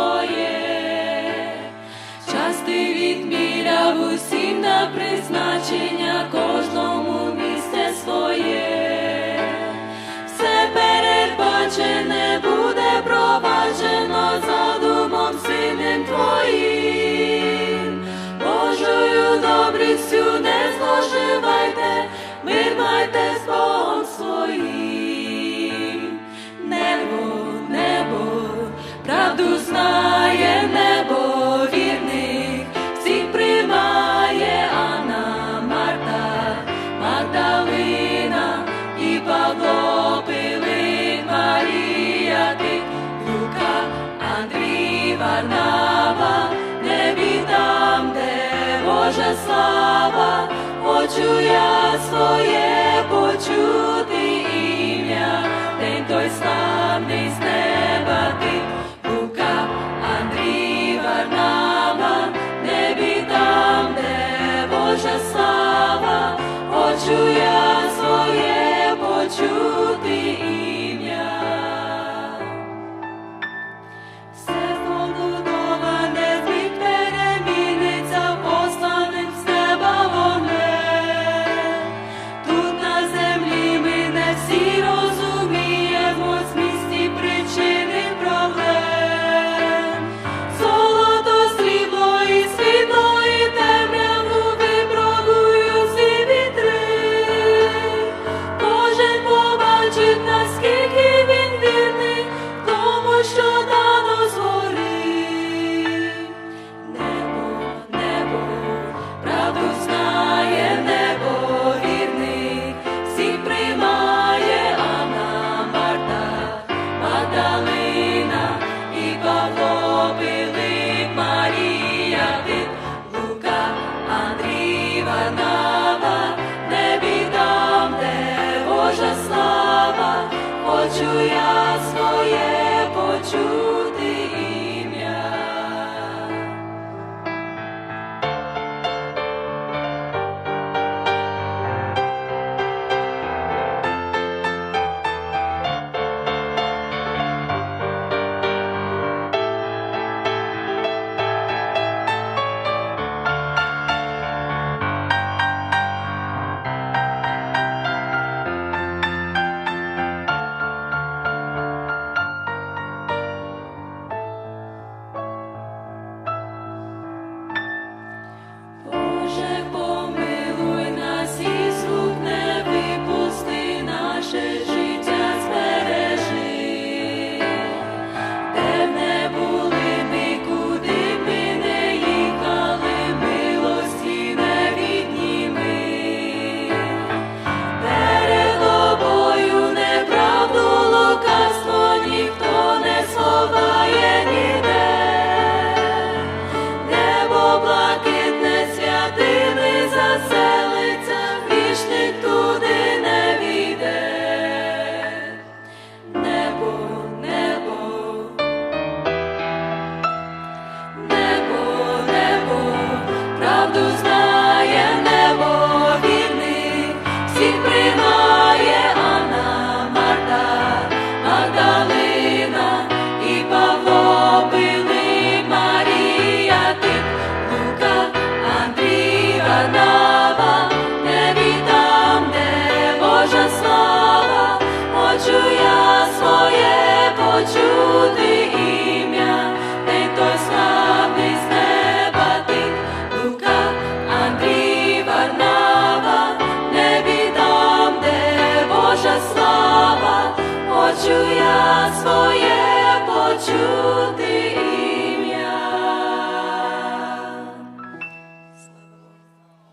твоє, час ти відміряв усім на призначення кожному місце своє, все передбачене буде проваджено задумом синем твоїм, Божою добрістю не зложивайте, ми майте з Богом своїм. правду знає небо вірних, всіх приймає Анна Марта, Магдалина і Павло Пилин, Марія ти, Лука, Андрій Варнава, не віддам, де Божа слава, хочу я своє почути. Боже слава, очує. Данина і Павло Пилип, Марія Лука, Андрій, не бідам, де Божа слава, хочу я. 主で